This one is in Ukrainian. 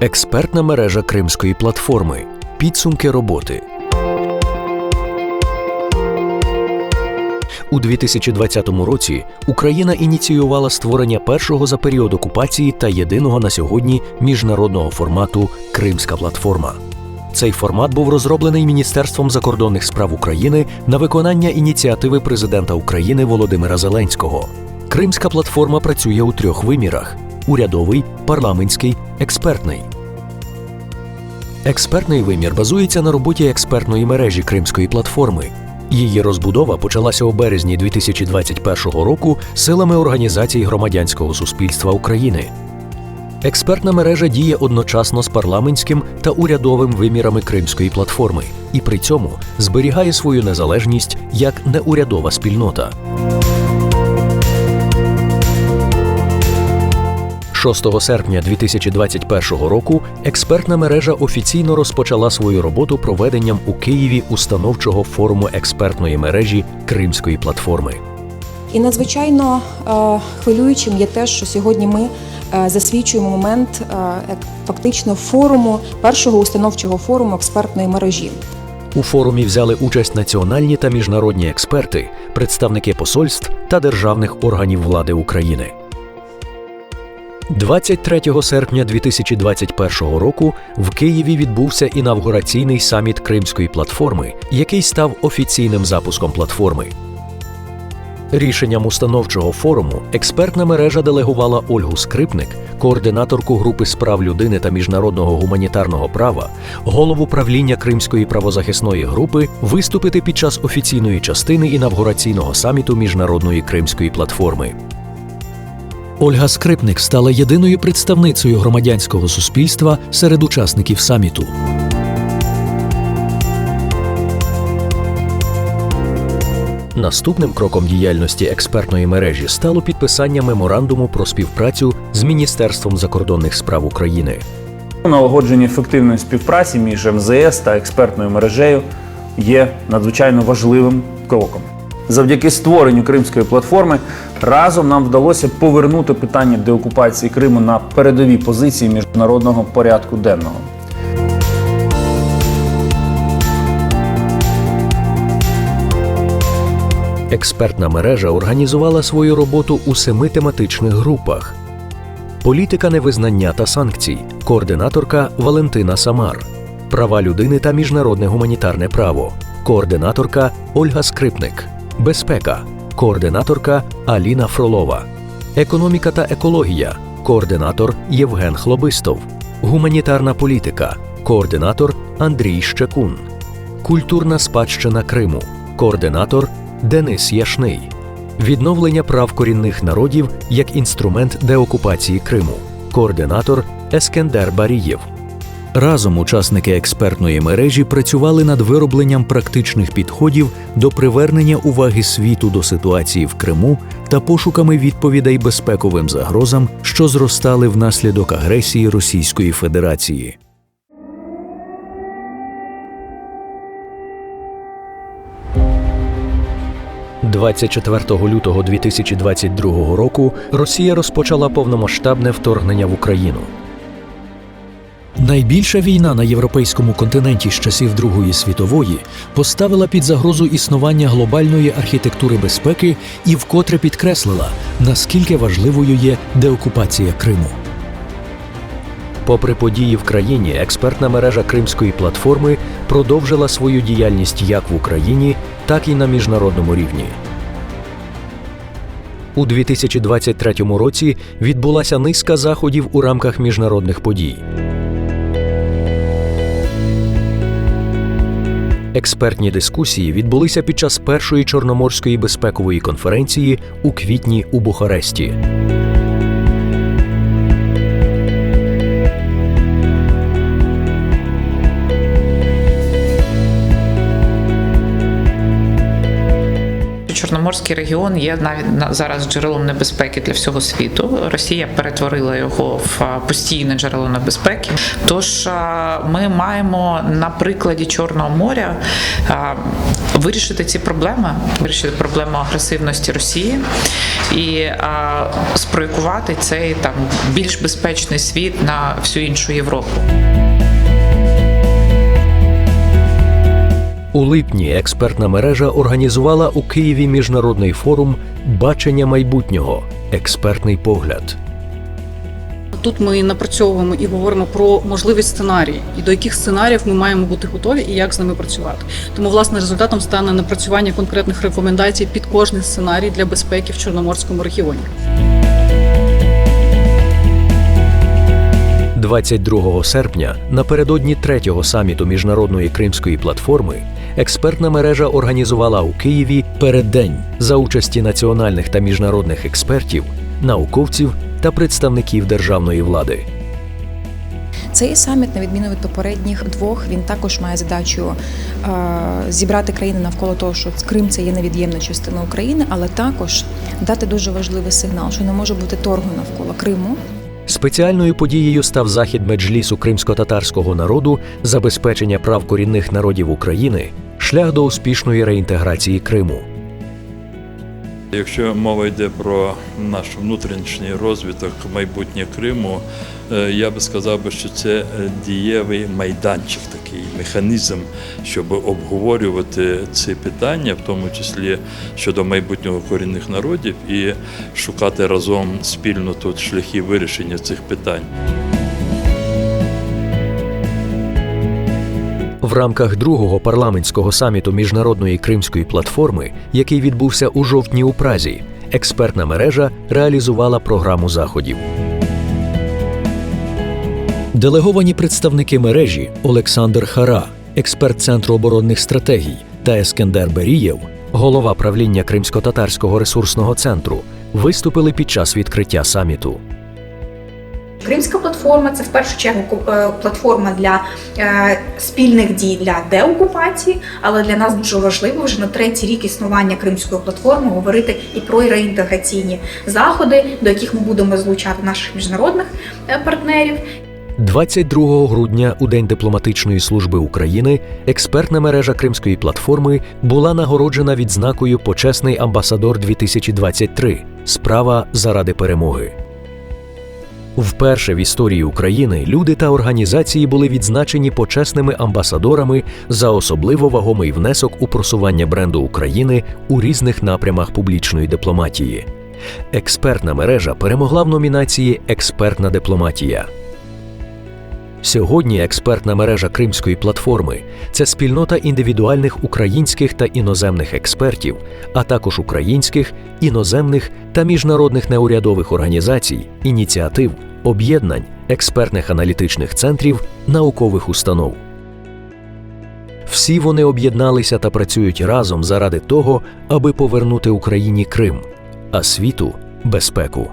Експертна мережа Кримської платформи. Підсумки роботи. У 2020 році Україна ініціювала створення першого за період окупації та єдиного на сьогодні міжнародного формату Кримська платформа. Цей формат був розроблений Міністерством закордонних справ України на виконання ініціативи президента України Володимира Зеленського. Кримська платформа працює у трьох вимірах: урядовий, парламентський, експертний. Експертний вимір базується на роботі експертної мережі Кримської платформи. Її розбудова почалася у березні 2021 року силами організацій громадянського суспільства України. Експертна мережа діє одночасно з парламентським та урядовим вимірами Кримської платформи і при цьому зберігає свою незалежність як неурядова спільнота. 6 серпня 2021 року експертна мережа офіційно розпочала свою роботу проведенням у Києві установчого форуму експертної мережі Кримської платформи. І надзвичайно е, хвилюючим є те, що сьогодні ми е, засвідчуємо момент е, фактично форуму першого установчого форуму експертної мережі. У форумі взяли участь національні та міжнародні експерти, представники посольств та державних органів влади України. 23 серпня 2021 року в Києві відбувся інавгураційний саміт Кримської платформи, який став офіційним запуском платформи. Рішенням установчого форуму експертна мережа делегувала Ольгу Скрипник, координаторку групи справ людини та міжнародного гуманітарного права, голову правління Кримської правозахисної групи виступити під час офіційної частини інавгураційного саміту міжнародної кримської платформи. Ольга Скрипник стала єдиною представницею громадянського суспільства серед учасників саміту. Наступним кроком діяльності експертної мережі стало підписання меморандуму про співпрацю з Міністерством закордонних справ України. Налагодження ефективної співпраці між МЗС та експертною мережею є надзвичайно важливим кроком. Завдяки створенню Кримської платформи разом нам вдалося повернути питання деокупації Криму на передові позиції міжнародного порядку денного. Експертна мережа організувала свою роботу у семи тематичних групах: політика невизнання та санкцій, координаторка Валентина Самар, права людини та міжнародне гуманітарне право, координаторка Ольга Скрипник, безпека, координаторка Аліна Фролова, економіка та екологія, координатор Євген Хлобистов, гуманітарна політика, координатор Андрій Щекун, культурна спадщина Криму, координатор Денис Яшний, відновлення прав корінних народів як інструмент деокупації Криму, координатор Ескендер Барієв. Разом учасники експертної мережі працювали над виробленням практичних підходів до привернення уваги світу до ситуації в Криму та пошуками відповідей безпековим загрозам, що зростали внаслідок агресії Російської Федерації. – 24 лютого 2022 року Росія розпочала повномасштабне вторгнення в Україну. Найбільша війна на європейському континенті з часів Другої світової поставила під загрозу існування глобальної архітектури безпеки і вкотре підкреслила, наскільки важливою є деокупація Криму. Попри події в країні, експертна мережа Кримської платформи продовжила свою діяльність як в Україні, так і на міжнародному рівні. У 2023 році відбулася низка заходів у рамках міжнародних подій. Експертні дискусії відбулися під час першої чорноморської безпекової конференції у квітні у Бухаресті. Чорноморський регіон є навіть на- зараз джерелом небезпеки для всього світу. Росія перетворила його в постійне джерело небезпеки. Тож ми маємо на прикладі Чорного моря вирішити ці проблеми, вирішити проблему агресивності Росії і а, спроєктувати цей там більш безпечний світ на всю іншу Європу. У липні експертна мережа організувала у Києві міжнародний форум Бачення майбутнього. Експертний погляд. Тут ми напрацьовуємо і говоримо про можливість сценарії, і до яких сценаріїв ми маємо бути готові і як з ними працювати. Тому, власне, результатом стане напрацювання конкретних рекомендацій під кожний сценарій для безпеки в Чорноморському регіоні. 22 серпня, напередодні третього саміту міжнародної кримської платформи, експертна мережа організувала у Києві переддень за участі національних та міжнародних експертів, науковців та представників державної влади. Цей саміт, на відміну від попередніх двох, він також має задачу е, зібрати країни навколо того, що Крим це є невід'ємна частина України, але також дати дуже важливий сигнал, що не може бути торгу навколо Криму. Спеціальною подією став захід меджлісу кримсько-татарського народу забезпечення прав корінних народів України, шлях до успішної реінтеграції Криму. Якщо мова йде про наш внутрішній розвиток майбутнє Криму, е, я би сказав що це дієвий майданчик, такий механізм, щоб обговорювати ці питання, в тому числі щодо майбутнього корінних народів, і шукати разом спільно тут шляхи вирішення цих питань. В рамках другого парламентського саміту міжнародної кримської платформи, який відбувся у жовтні у Празі, експертна мережа реалізувала програму заходів. Делеговані представники мережі Олександр Хара, експерт Центру оборонних стратегій, та Ескендер Берієв, голова правління Кримсько-татарського ресурсного центру, виступили під час відкриття саміту. Кримська платформа це в першу чергу е, платформа для е, спільних дій для деокупації, але для нас дуже важливо вже на третій рік існування Кримської платформи говорити і про реінтеграційні заходи, до яких ми будемо залучати наших міжнародних е, партнерів. 22 грудня, у День дипломатичної служби України, експертна мережа Кримської платформи була нагороджена відзнакою Почесний амбасадор 2023 Справа заради перемоги. Вперше в історії України люди та організації були відзначені почесними амбасадорами за особливо вагомий внесок у просування бренду України у різних напрямах публічної дипломатії. Експертна мережа перемогла в номінації Експертна дипломатія. Сьогодні експертна мережа Кримської платформи це спільнота індивідуальних українських та іноземних експертів, а також українських, іноземних та міжнародних неурядових організацій, ініціатив, об'єднань, експертних аналітичних центрів, наукових установ. Всі вони об'єдналися та працюють разом заради того, аби повернути Україні Крим, а світу безпеку.